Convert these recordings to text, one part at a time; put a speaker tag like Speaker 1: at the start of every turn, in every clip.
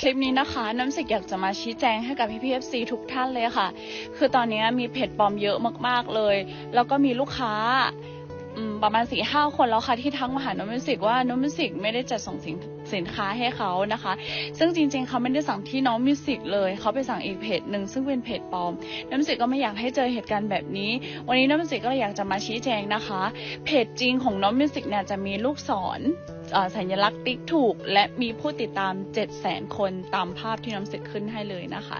Speaker 1: คลิปนี้นะคะ น้ำสิกอยากจะมาชี้แจงให้กับพี่พีเอฟซีทุกท่านเลยค่ะ คือตอนนี้มีเพจปลอมเยอะมากๆเลย แล้วก็มีลูกค้าประมาณสี่ห้าคนแล้วค่ะที่ทักมาหาโนมิสิกว่าน้องมิสิกไม่ได้จัดส่งสินสินค้าให้เขานะคะ ซึ่งจริงๆ เขาไม่ได้สั่งที่น้องมิวสิกเลย เขาไปสั่งอีกเพจหนึ่งซึ่งเป็นเพจปลอม น้ำมิวสิกก็ไม่อยากให้เจอเหตุการณ์แบบนี้ วันนี้น้ำมิวสิกก็เลยอยากจะมาชี้แจงนะคะ เพจจริงของน้องมิวสิกเนี่ยจะมีลูกศร สัญลักษณ์ติ๊กถูก และมีผู้ติดตาม 7 0 0 0 0 0คนตามภาพที่น้ำสึกขึ้นให้เลยนะคะ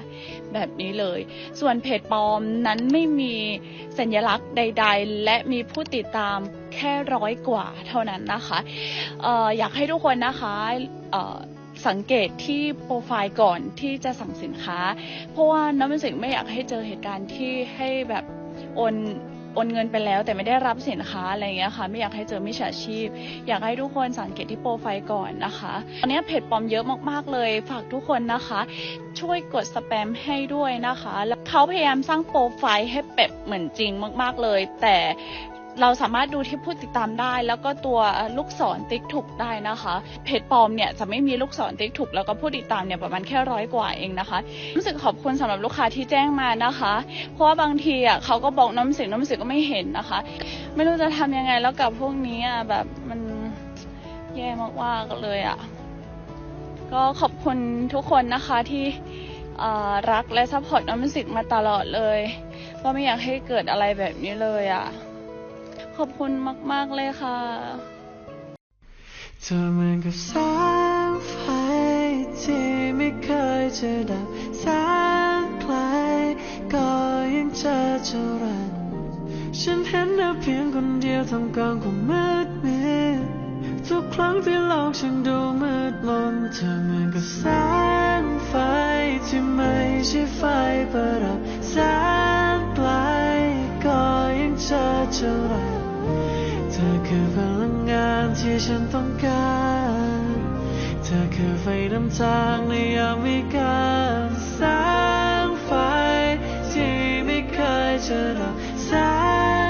Speaker 1: แบบนี้เลย ส่วนเพจปลอมนั้นไม่มีสัญลักษณ์ใด ๆ และมีผู้ติดตามแค่ร้อยกว่าเท่านั้นนะคะอออยากให้ทุกคนนะคะสังเกตที่โปรไฟล์ก่อนที่จะสั่งสินค้า เพราะว่าน้ำมันสึกไม่อยากให้เจอเหตุการณ์ที่ให้แบบโอน โอนเงินไปแล้วแต่ไม่ได้รับสินค้าอะไรอย่างเงี้ยค่ะ ไม่อยากให้เจอมิจฉาชีพ อยากให้ทุกคนสังเกตที่โปรไฟล์ก่อนนะคะตอนนี้เพจปลอมเยอะมากๆเลย ฝากทุกคนนะคะ ช่วยกดสแปมให้ด้วยนะคะ แล้วเขาพยายามสร้างโปรไฟล์ให้เป๊ะเหมือนจริงมาก ๆเลย แต่ เราสามารถดูที่ผู้ติดตามได้ แล้วก็ตัวลูกศรติ๊กถูกได้นะคะ เพจปลอมเนี่ยจะไม่มีลูกศรติ๊กถูกแล้วก็ผู้ติดตามเนี่ยประมาณแค่ร้อยกว่าเองนะคะ รู้สึกขอบคุณสำหรับลูกค้าที่แจ้งมานะคะ เพราะว่าบางทีอะเขาก็บอกน้ำเสียงน้ำเสียงก็ไม่เห็นนะคะ ไม่รู้จะทำยังไงแล้วกับพวกนี้อะแบบมันแย่มากๆเลยอะก็ขอบคุณทุกคนนะคะที่รักและซัพพอร์ตน้องมิสิกมาตลอดเลย ก็ไม่อยากให้เกิดอะไรแบบนี้เลยอะ ขอบคุณมาก ๆ เลยค่ะ
Speaker 2: เธอเหมือนกับแสงไฟที่ไม่เคยจะดับแสงไกลก็ยังเจอจรันฉันเห็นเธอเพียงคนเดียวทำกลางความมืดมิดทุกครั้งที่โลกฉันดูมืดมนเธอเหมือนกับแสงไฟที่ไม่ใช่ไฟประดับแสงไกลก็ยังเจอจรัน ที่ฉันต้องการ เธอคือไฟนำทางในยามวิกาลแสงไฟที่ไม่เคยจะดับแส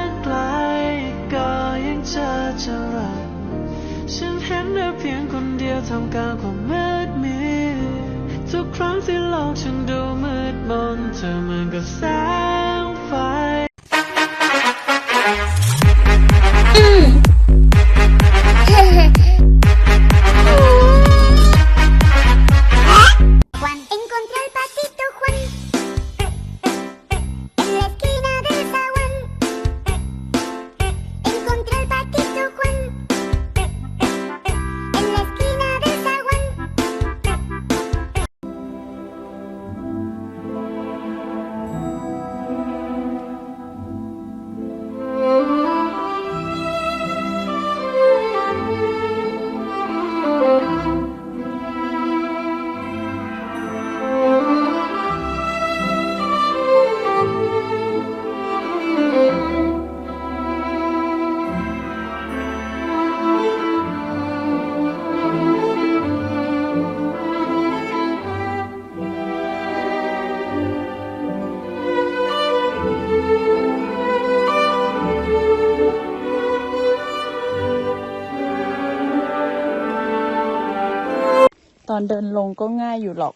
Speaker 2: งไกลก็ยังเจอเจรันฉันเห็นเธอเพียงคนเดียวทำกลางความมืดมิดทุกครั้งที่โลกฉันดูมืดมนเธอเหมือนกับแสง
Speaker 1: อนเดินลงก็ง่ายอยู่หรอก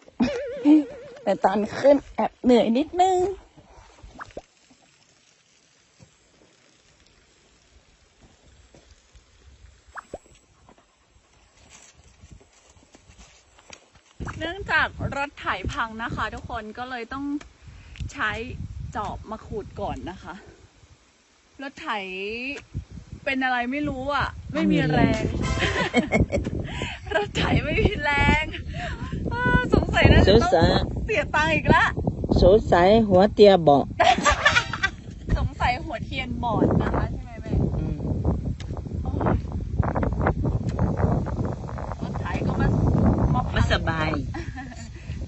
Speaker 1: แต่ตอนขึ้นแอบเหนื่อยนิดนึง เนื่องจากรถไถพังนะคะ ทุกคนก็เลยต้องใช้จอบมาขูดก่อนนะคะ รถไถ เป็นอะไรไม่รู้อะ ไม่มีแรง รถไถไม่มีแรงอ่าสงสัยนะจะต้อง
Speaker 3: สงสัย
Speaker 1: เสียตังค์อีกแล้ว
Speaker 3: สงสัยหัวเตียบอก
Speaker 1: สงสัยหัวเทียนบอดนะคะใช่ไหมแม่โอ้ยรถไถก็มามาพั
Speaker 3: ไม่
Speaker 1: ง
Speaker 3: สบาย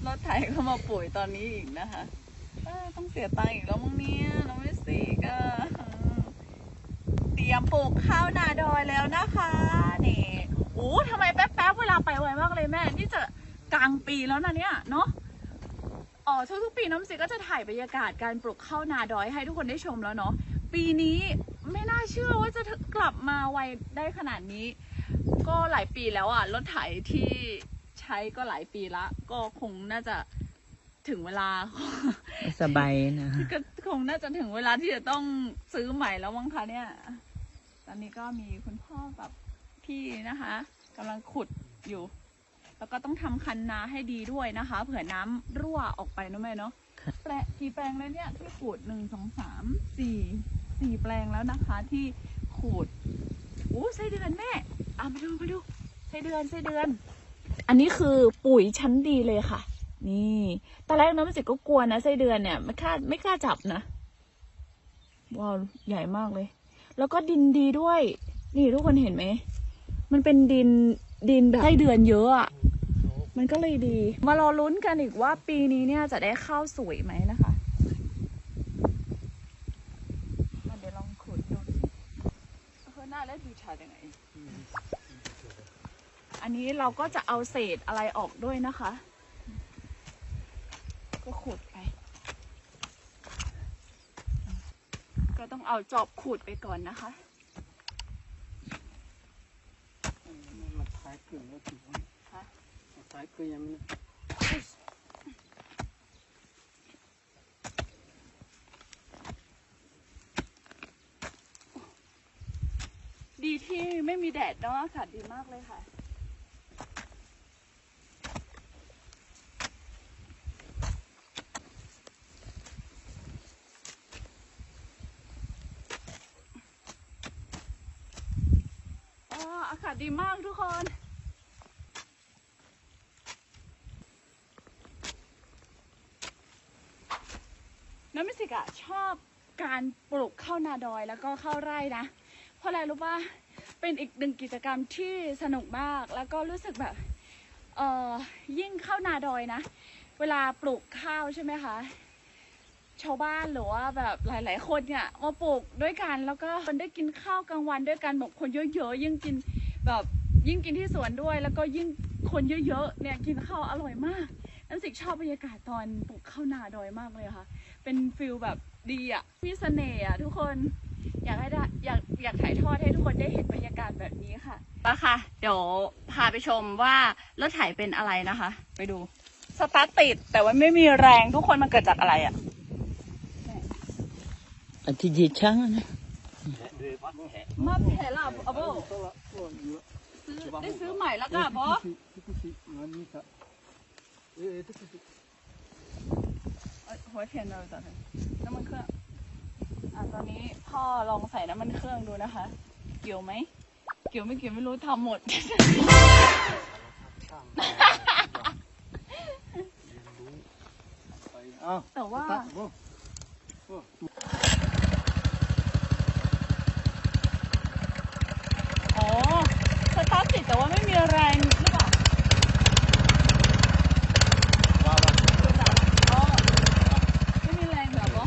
Speaker 1: รถไถก็มาป่วยตอนนี้อีกนะคะเอ้ยต้องเสียตังค์อีกแล้วมั้งเนี่ยน้องไม่สีก็เต รียมปลูกข้าวนาดอยแล้วนะคะนี่โอ้ทำไมแป๊บๆเวลาไปไวมากเลยแม่ นี่จะกลางปีแล้วนะเนี่ยเนาะอ๋อทุกๆปีน้ำสิก็จะถ่ายบรรยากาศการปลูกข้าวนาดอยให้ทุกคนได้ชมแล้วเนาะปีนี้ไม่น่าเชื่อว่าจะกลับมาไวได้ขนาดนี้ ก็หลายปีแล้วอะรถไถที่ใช้ก็หลายปีละ ก็คงน่าจะถึงเวลา
Speaker 3: สบายนะ
Speaker 1: ก็คงน่าจะถึงเวลาที่จะต้องซื้อใหม่แล้วมั้งคะเนี่ยต อนนี้ก็มีคุณพ่อกับพี่นะคะกำลังขุดอยู่ แล้วก็ต้องทำคันนาให้ดีด้วยนะคะ เผื่อน้ำรั่วออกไปนะแม่เนาะแปลกี่แปลงแล้วเนี่ยที่ขูดหนึ่งสองสามสี่สี่แปลงแล้วนะคะ ที่ขูดโอ้ไส้เดือนแม่อะมาดูมาดูไส้เดือนไส้เดือน อันนี้คือปุ๋ยชั้นดีเลยค่ะ นี่ตอนแรกน้ำจิก็กลัวนะไส้เดือนเนี่ย ไม่กล้าไม่กล้าจับนะว้าวใหญ่มากเลย แล้วก็ดินดีด้วย นี่ทุกคนเห็นไหม มันเป็นดินดินแบบไส้เดือนเยอะอะมันก็เลยดี มารอลุ้นกันอีกว่าปีนี้เนี่ยจะได้ข้าวสวยไหมนะคะมาเดี๋ยวลองขุดดูสิเออหน้าแล้วดูชายังไง อันนี้เราก็จะเอาเศษอะไรออกด้วยนะคะ ก็ขุดไป ก็ต้องเอาจอบขุดไปก่อนนะคะ
Speaker 2: มาท้ายเกลือแล้วถึง
Speaker 1: ฮะ
Speaker 2: ท้ายเกลือยังไม่
Speaker 1: ดีที่ไม่มีแดดเนาะอากาศดีมากเลยค่ะ อ๋อ อากาศดีมากทุกคน น้ำมิสิกอะชอบการปลูกข้าวนาดอยแล้วก็ข้าวไร่นะ เพราะอะไรรู้ป่ะเป็นอีกหนึ่งกิจกรรมที่สนุกมากแล้วก็รู้สึกแบบเอ่อยิ่งข้าวนาดอยนะ เวลาปลูกข้าวใช่ไหมคะชาวบ้านหรือว่าแบบหลาย ๆ คนเนี่ยมาปลูกด้วยกันแล้วก็คนได้กินข้าวกลางวันด้วยกันแบบคนเยอะๆยิ่งกินแบบยิ่งกินที่สวนด้วย แล้วก็ยิ่งคนเยอะๆเนี่ยกินข้าวอร่อยมากน้ำสิกชอบบรรยากาศตอนปลูกข้าวนาดอยมากเลยค่ะ เป็นฟิลแบบดีอะมีเสน่ห์อะทุกคนอยากให้ได้อยากอยากถ่ายทอดให้ทุกคนได้เห็นบรรยากาศแบบนี้ค่ะมาค่ะ เดี๋ยวพาไปชมว่ารถไถเป็นอะไรนะคะ ไปดู สตาร์ทติด แต่ว่าไม่มีแรงทุกคนมันเกิดจากอะไรอะ
Speaker 3: อันที่จีช่างอะนะ
Speaker 1: มาแผ่ละอะบอซื้อได้ซื้อใหม่แล้วก็บอ
Speaker 2: ทุกสิงานนี้จะเอ๊ะทุกสิ
Speaker 1: หัวเทียนเราต่อเถอะน้ำมันเครื่องอะตอนนี้พ่อลองใส่น้ำมันเครื่องดูนะคะ เกี่ยวไหม เกี่ยวไม่เกี่ยวไม่รู้ทำหมด แต่ว่า
Speaker 2: โอ้
Speaker 1: อ๋อสตาร์ทติดแต่ว่าไม่มีแรงหรือเปล่า
Speaker 2: ว้าว
Speaker 1: เกิดจากอ๋อไม่มีแรงแบบเหรอ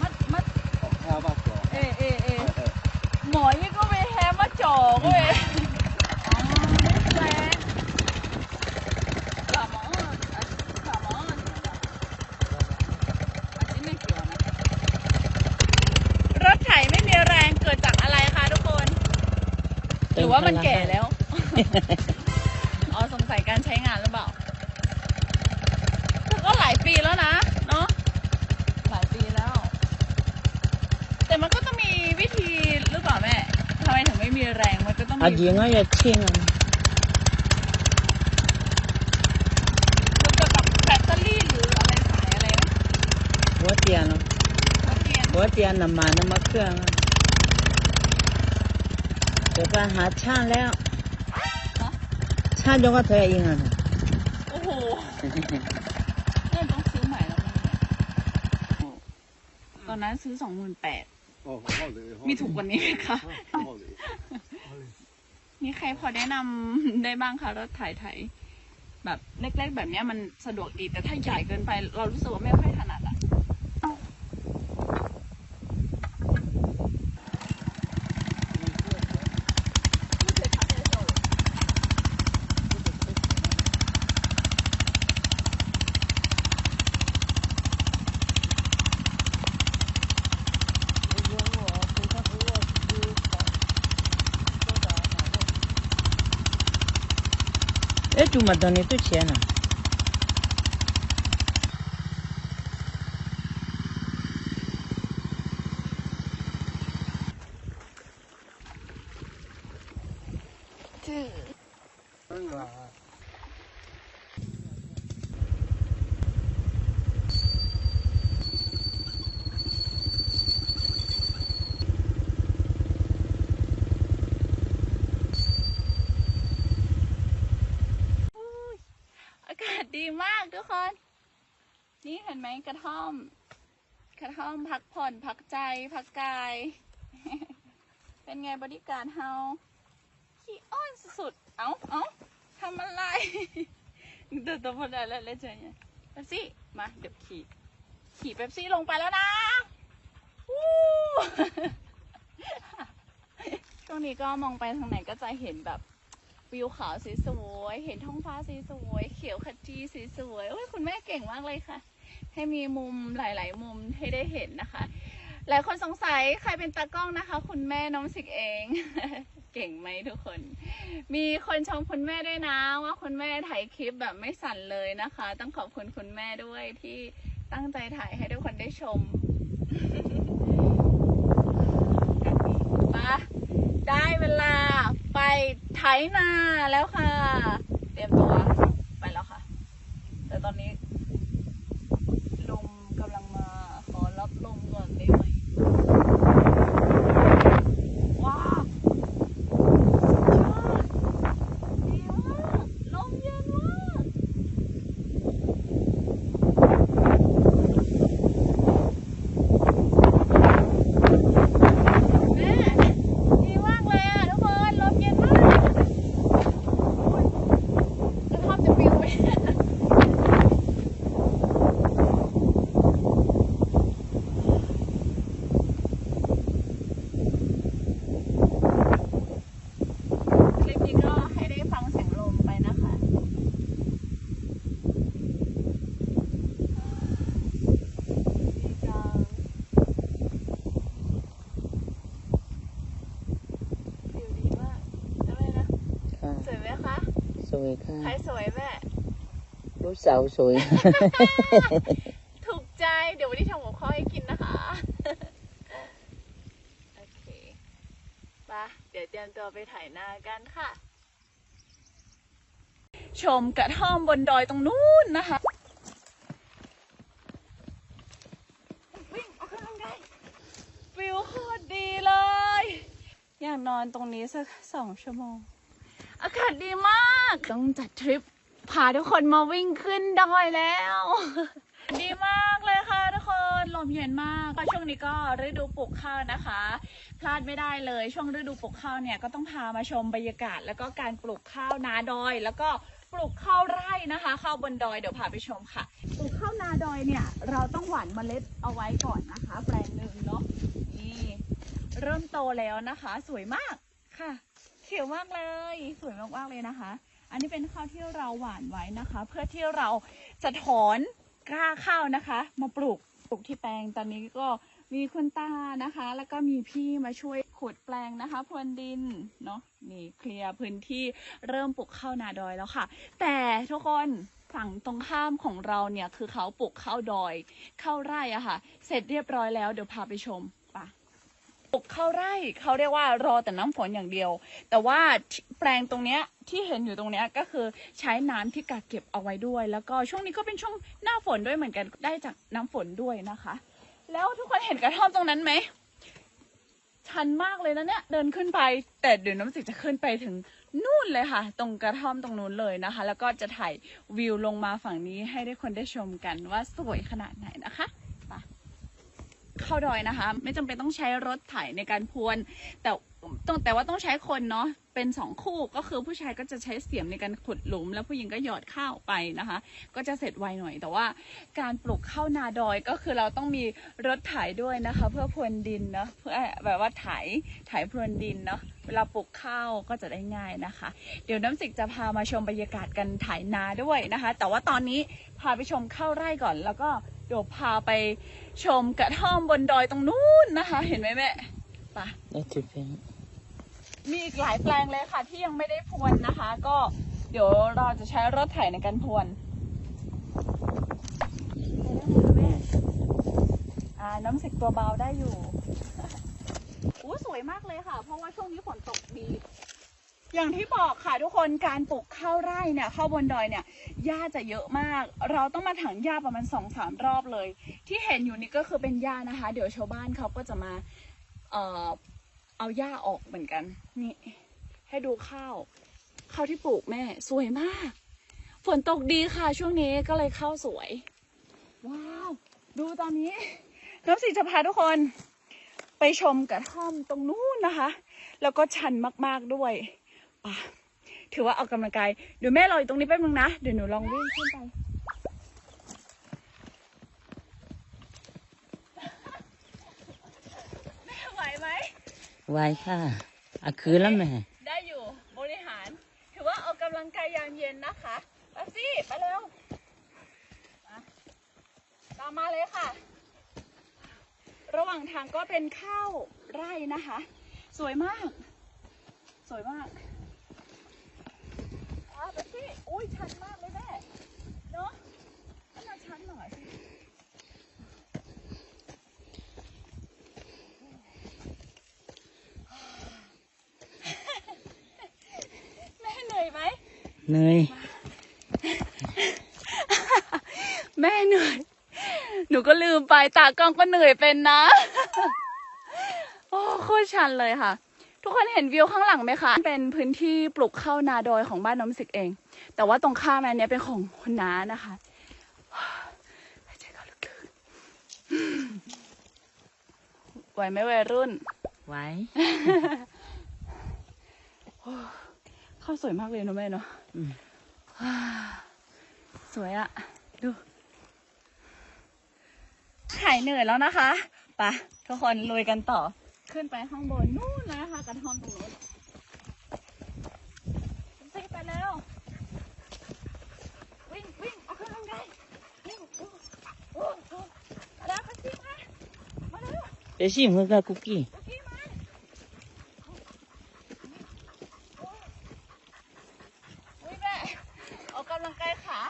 Speaker 1: มัดมัด
Speaker 2: ข้าวบ้าจ่อ
Speaker 1: เอเอเอหมอยี่ก็ไปแฮมมาจ่อก็เว้ยอ๋อไม่มีแรงขาหมออะขาหมออะอันนี้ไม่เกี่ยวนะรถไถไม่มีแรงเกิดจากอะไรคะทุกคน หรือ ว่ามันแก่แล้ว อ๋อสงสัยการใช้งานหรือเปล่าแต่ก็หลายปีแล้วนะ เนาะหลายปีแล้ว แต่มันก็ต้องมีวิธีหรือเปล่าแม่ทำไมถึงไม่มีแรงมันก็ต้อง
Speaker 3: อา
Speaker 1: มี
Speaker 3: ยิงก็อย่าชิงอะ
Speaker 1: มันเกี่ยวกับแบตเตอรี่หรืออะไรสายอะไรไหม
Speaker 3: หัวเตียนอะ
Speaker 1: หัวเทียน
Speaker 3: หัวเตียนน้ำมันน้ำมันเครื่องอะเดี๋ยวก็หาช่างแล้ว ช่างยกก็เธอเองอะนะ
Speaker 1: โอ้โหเริ่มต้องซื้อใหม่แล้วมั้งเนี่ยตอนนั้นซื้อสองหมื่นแปด
Speaker 2: โอ้โหเลย
Speaker 1: มีถูกกว่านี้ไหมคะ
Speaker 2: โอ้เลย
Speaker 1: มีใครพอแนะนำได้บ้างคะรถถ่ายไถแบบเล็กๆแบบเนี้ยมันสะดวกดีแต่ถ้าใหญ่เกินไป เรารู้สึกว่าไม่ค่อยถนัด อะ
Speaker 3: Et tu m'as donné tout chien. là.
Speaker 1: อากาศ ดีมากทุกคน นี่เห็นไหมกระท่อม กระท่อมพักผ่อนพักใจ พักกาย เป็นไงบริการเฮาขี้อ้อนสุดๆ เอ้าเอ้าทำอะไรเดี๋ยวตัวพอได้แล้วเลยเจอเนี่ยเป๊ปซี่ มา เดี๋ยวขี่ ขี่เป๊ปซี่ลงไปแล้วนะวู้ช่วงนี้ก็มองไปทางไหนก็จะเห็นแบบ วิวเขาสีสวยๆเห็นท้องฟ้าสสวยเขียวขจีสสวยโอ้ยคุณแม่เก่งมากเลยค่ะ ให้มีมุมหลาย ๆ มุมให้ได้เห็นนะคะ หลายคนสงสัยใครเป็นตากล้องนะคะ คุณแม่น้องสิกเอง เก่งไหมทุกคน มีคนชมคุณแม่ด้วยนะว่าคุณแม่ถ่ายคลิปแบบไม่สั่นเลยนะคะ ต้องขอบคุณคุณแม่ด้วยที่ตั้งใจถ่ายให้ทุกคนได้ชมไปะได้เวลา ไปไถนาแล้วค่ะ เตรียมตัวไปแล้วค่ะ แต่ตอนนี้ ลมกำลังมา ขอรับลมก่อนได้ไหมว้าวสุดยอดดีมากลมเย็นมากแม่ดีมากเลยอะทุกคนลมเย็นมากโอ๊ยกระท่อมจะปิวไหม คลิปนี้ก็ให้ได้ฟังเสียงลมไปนะคะดีจังวิวดีมากใช่ไหมนะ
Speaker 3: ค่ะ
Speaker 1: สวยไหมคะ
Speaker 3: ส วยค่ะ
Speaker 1: ใครสวยแม่
Speaker 3: ลูกสาวสวย
Speaker 1: ถูกใจ เดี๋ยววันนี้ทำกับข้าวให้กินนะคะ โอเคไปะเดี๋ยวเตรียมตัวไปถ่ายหน้ากันค่ะ ชมกระท่อมบนดอยตรงนู้นนะคะวิ่งออกกำลังกายฟิลโคตรดีเลย อยากนอนตรงนี้สักสองชั่วโมง อากาศดีมาก ต้องจัดทริปพาทุกคนมาวิ่งขึ้นดอยแล้ว ดีมากเลยค่ะทุกคนลมเย็นมากก็ช่วงนี้ก็ฤดูปลูกข้าวนะคะ พลาดไม่ได้เลยช่วงฤดูปลูกข้าวเนี่ยก็ต้องพามาชมบรรยากาศ แล้วก็การปลูกข้าวนาดอย แล้วก็ปลูกข้าวไร่นะคะข้าวบนดอยเดี๋ยวพาไปชมค่ะ ปลูกข้าวนาดอยเนี่ย เราต้องหว่านเมล็ดเอาไว้ก่อนนะคะ แปลงหนึ่งเนาะนี่เริ่มโตแล้วนะคะ สวยมากค่ะ เขียวมากเลย สวยมากๆเลยนะคะ อันนี้เป็นข้าวที่เราหว่านไว้นะคะ เพื่อที่เราจะถอนกล้าข้าวนะคะ มาปลูกปลูกที่แปลงตอนนี้ก็มีคุณตานะคะ แล้วก็มีพี่มาช่วยขุดแปลงนะคะพรวนดินเนาะนี่เคลียร์พื้นที่เริ่มปลูกข้าวนาดอยแล้วค่ะ แต่ทุกคนฝั่งตรงข้ามของเราเนี่ยคือเขาปลูกข้าวดอยข้าวไร่อะค่ะ เสร็จเรียบร้อยแล้วเดี๋ยวพาไปชม ปลูกข้าวไร่เขาเรียกว่ารอแต่น้ำฝนอย่างเดียว แต่ว่าแปลงตรงเนี้ยที่เห็นอยู่ตรงเนี้ยก็คือใช้น้ำที่กักเก็บเอาไว้ด้วย แล้วก็ช่วงนี้ก็เป็นช่วงหน้าฝนด้วยเหมือนกันได้จากน้ำฝนด้วยนะคะ แล้วทุกคนเห็นกระท่อมตรงนั้นไหมชันมากเลยนะเนี่ยเดินขึ้นไป แต่เดี๋ยวน้ำสิจะขึ้นไปถึงนู่นเลยค่ะ ตรงกระท่อมตรงนู้นเลยนะคะ แล้วก็จะถ่ายวิวลงมาฝั่งนี้ให้ได้คนได้ชมกันว่าสวยขนาดไหนนะคะ เข้าดอยนะคะ ไม่จำเป็นต้องใช้รถไถในการพรวน แต่ต้องแต่ว่าต้องใช้คนเนาะเป็นสองคู่ก็คือผู้ชายก็จะใช้เสียมในการขุดหลุม แล้วผู้หญิงก็หยอดข้าวไปนะคะ ก็จะเสร็จไวหน่อย แต่ว่าการปลูกข้าวนาดอยก็คือเราต้องมีรถไถด้วยนะคะ เพื่อพรวนดินเนาะเพื่อแบบว่าไถไถพรวนดินเนาะเวลาปลูกข้าวก็จะได้ง่ายนะคะ เดี๋ยวน้ำสิกจะพามาชมบรรยากาศกันไถนาด้วยนะคะ แต่ว่าตอนนี้พาไปชมข้าวไร่ก่อน แล้วก็เดี๋ยวพาไป ชมกระท่อมบนดอยตรงนู้นนะคะ เห็นไหมแม่ไป
Speaker 3: Et tu fais.
Speaker 1: มีอีกหลายแปลงเลยค่ะที่ยังไม่ได้พรวนนะคะ ก็เดี๋ยวเราจะใช้รถไถในการพรวนอ่าน้ำสิกตัวเบาได้อยู่อู้สวยมากเลยค่ะ เพราะว่าช่วงนี้ฝนตกดี อย่างที่บอกค่ะทุกคนการปลูกข้าวไร่เนี่ยข้าวบนดอยเนี่ยหญ้าจะเยอะมาก เราต้องมาถังหญ้าประมาณสองสามรอบเลย ที่เห็นอยู่นี่ก็คือเป็นหญ้านะคะ เดี๋ยวชาวบ้านเขาก็จะมาเอ่อเอาหญ้าออกเหมือนกัน นี่ ให้ดูข้าวข้าวที่ปลูกแม่ สวยมาก ฝนตกดีค่ะช่วงนี้ก็เลยข้าวสวย ว้าว ดูตอนนี้น้ำสิจะพาทุกคน ไปชมกระท่อมตรงนู้นนะคะ แล้วก็ชันมากๆด้วย ถือว่าออกกำลังกายเดี๋ยวแม่รออยู่ตรงนี้แป๊บนึงนะ เดี๋ยวหนูลองวิ่งขึ้นไปแม่ไหวไหม
Speaker 3: ไว้ค่ะอาคืนแล้วแม่
Speaker 1: ได้อยู่บริหาร ถือว่าออกกำลังกายยามเย็นนะคะไปสิไปเร็วมาตามมาเลยค่ะ ระหว่างทางก็เป็นข้าวไร่นะคะ สวยมาก สวยมาก อะไปสิอุ้ยชันมากเลยแม่เนาะให้มาชันหน่อยสิแม่เหนื่อยไหม
Speaker 3: เหนื่อย
Speaker 1: แม่เหนื่อย หนูก็ลืมไปตากล้องก็เหนื่อยเป็นนะ โอ้โคตรชันเลยค่ะ ทุกคนเห็นวิวข้างหลังไหมคะ เป็นพื้นที่ปลูกข้าวนาดอยของบ้านน้ำสิกเอง แต่ว่าตรงข้ามอันเนี้ยเป็นของคุณน้านะคะหายใจเข้าลึกๆไหวไหมวัยรุ่น
Speaker 3: ไว้
Speaker 1: ข้าวสวยมากเลยเนอะแม่เนาะ
Speaker 3: อืม
Speaker 1: สวยอะดู หายเหนื่อยแล้วนะคะไปะทุกคนลุยกันต่อ ขึ้นไปข้างบนนู่นนะคะกระท่อมตรงนู้นซิไปแล้ว วิ่งวิ่งเอาขึ้นลงได้วิ่งโอ้โหอ้มาแล้วก็ซิมามาแล้ว
Speaker 3: ไปชิมกับคุกกี้
Speaker 1: เมื่อกี้วิ่งแม่ออกกำลังกายขา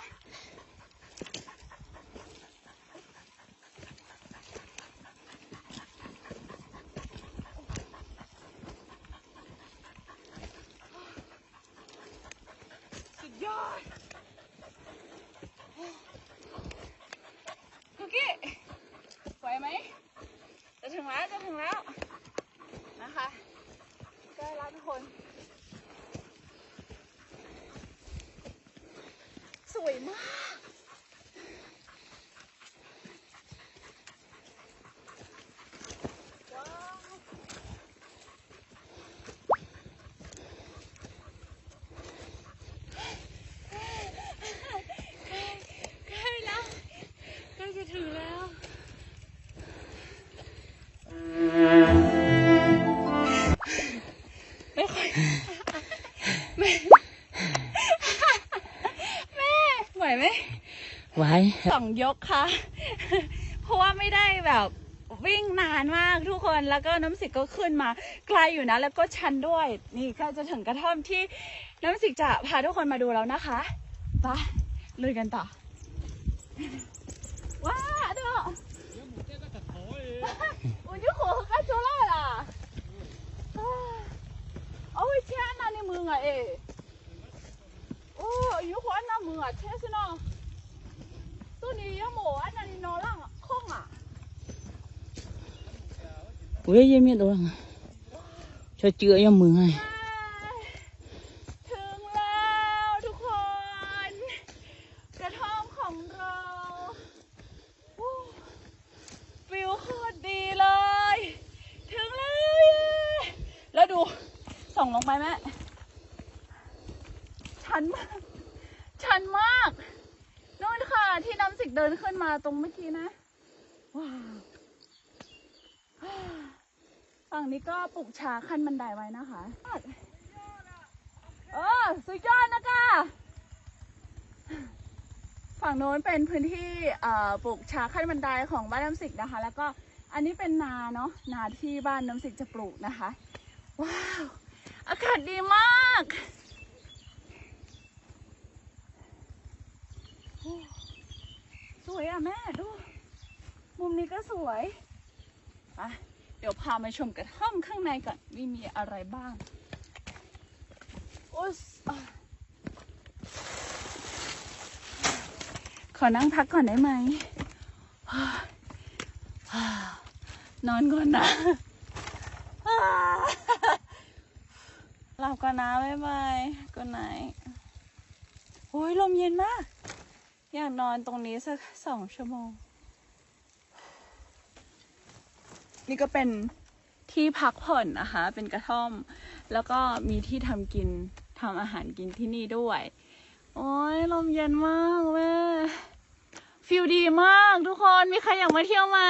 Speaker 1: สุดยอดคุกกี้ไหวไหม จะถึงแล้ว จะถึงแล้ว นะคะใกล้แล้วทุกคน สวยมาก ว้าวใกล้แล้วใกล้จะถึงแล้ว ไม่ค่อยแม่ แม่ไหวไหม
Speaker 3: ไว้
Speaker 1: สองยกค่ะ เพราะว่าไม่ได้แบบวิ่งนานมากทุกคนแล้วก็น้ำสิกก็ขึ้นมาไกลอยู่นะ แล้วก็ชันด้วย นี่ก็จะถึงกระท่อมที่น้ำสิกจะพาทุกคนมาดูแล้วนะคะปะลุยกันต่อ ว้าดูอุยุโขก็โจล่าล่ะ
Speaker 3: โอ้ยเช่นนั่นใน
Speaker 1: มืออะเอโอ้ยุโขนั่นมืออะเช่นสิเนาะ ช่วยเจือยังมือ ลูกชาขั้นบันไดไว้นะคะเออสุดยอดนะคะฝั่งโน้นเป็นพื้นที่ปลูกชาขั้นบันไดของบ้านน้ำสิกนะคะ แล้วก็อันนี้เป็นนาเนาะนาที่บ้านน้ำสิกจะปลูกนะคะ ว้าว อากาศดีมากสวยอะแม่ดู มุมนี้ก็สวยไป เดี๋ยวพามาชมกระท่อมข้างในก่อนว่ามีอะไรบ้างโอ๊ยอะขอนั่งพักก่อนได้ไหม นอนก่อนนะฮ่าหลับก่อนนะบ๊ายบายก่อนไหนโอ้ยลมเย็นมาก อยากนอนตรงนี้สักสองชั่วโมง นี่ก็เป็นที่พักผ่อนนะคะ เป็นกระท่อม แล้วก็มีที่ทำกินทำอาหารกินที่นี่ด้วย โอ้ยลมเย็นมากแม่ฟิลดีมากทุกคน มีใครอยากมาเที่ยวไหม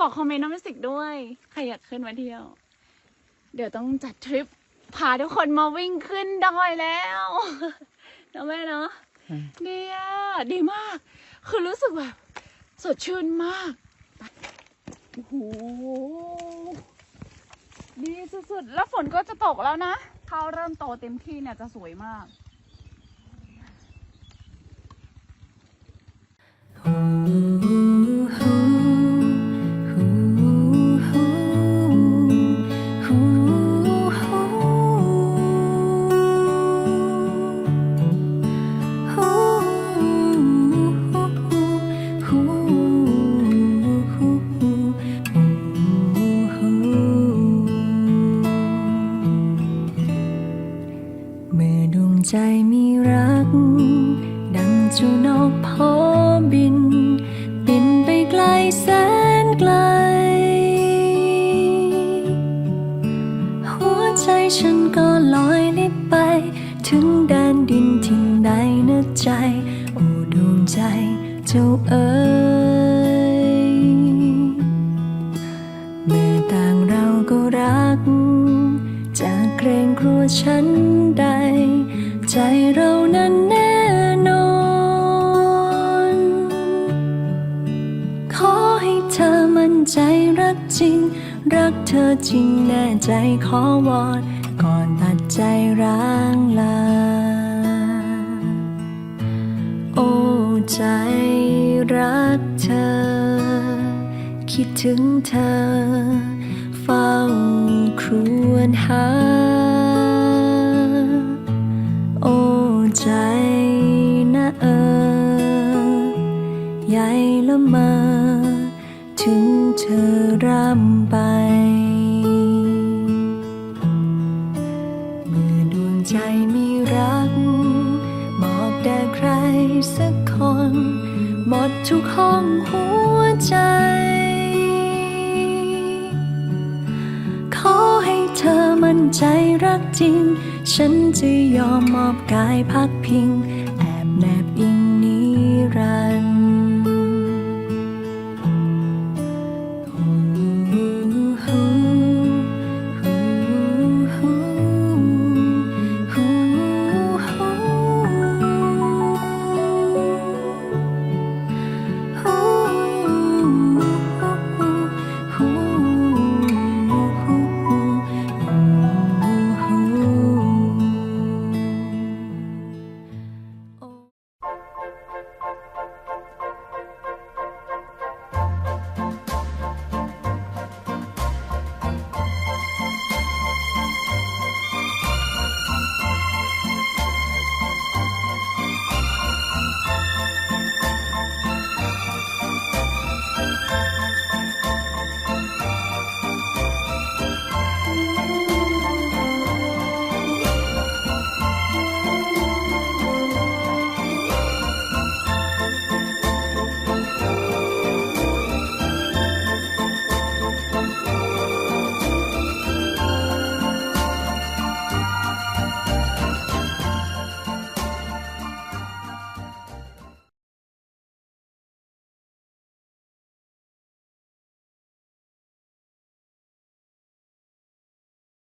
Speaker 1: บอกคอมเมนต์น้ำสิกด้วย ใครอยากขึ้นมาเที่ยว เดี๋ยวต้องจัดทริปพาทุกคนมาวิ่งขึ้นดอยแล้วนะแม่เนาะ
Speaker 3: อืม
Speaker 1: ดีอะดีมาก คือรู้สึกแบบสดชื่นมาก โอ้โหดีสุดๆ แล้วฝนก็จะตกแล้วนะข้าวเริ่มโตเต็มที่เนี่ยจะสวยมาก
Speaker 4: เเรานั้นแน่นอน ขอให้เธอมั่นใจรักจริง รักเธอจริงแน่ใจขอวอนก่อนตัดใจร้างลา โอ้ใจรักเธอ คิดถึงเธอ เฝ้าครวญหา หมดทุกห้องหัวใจ ขอให้เธอมั่นใจรักจริง ฉันจะยอมมอบกายพักพิงแอบแนบอิง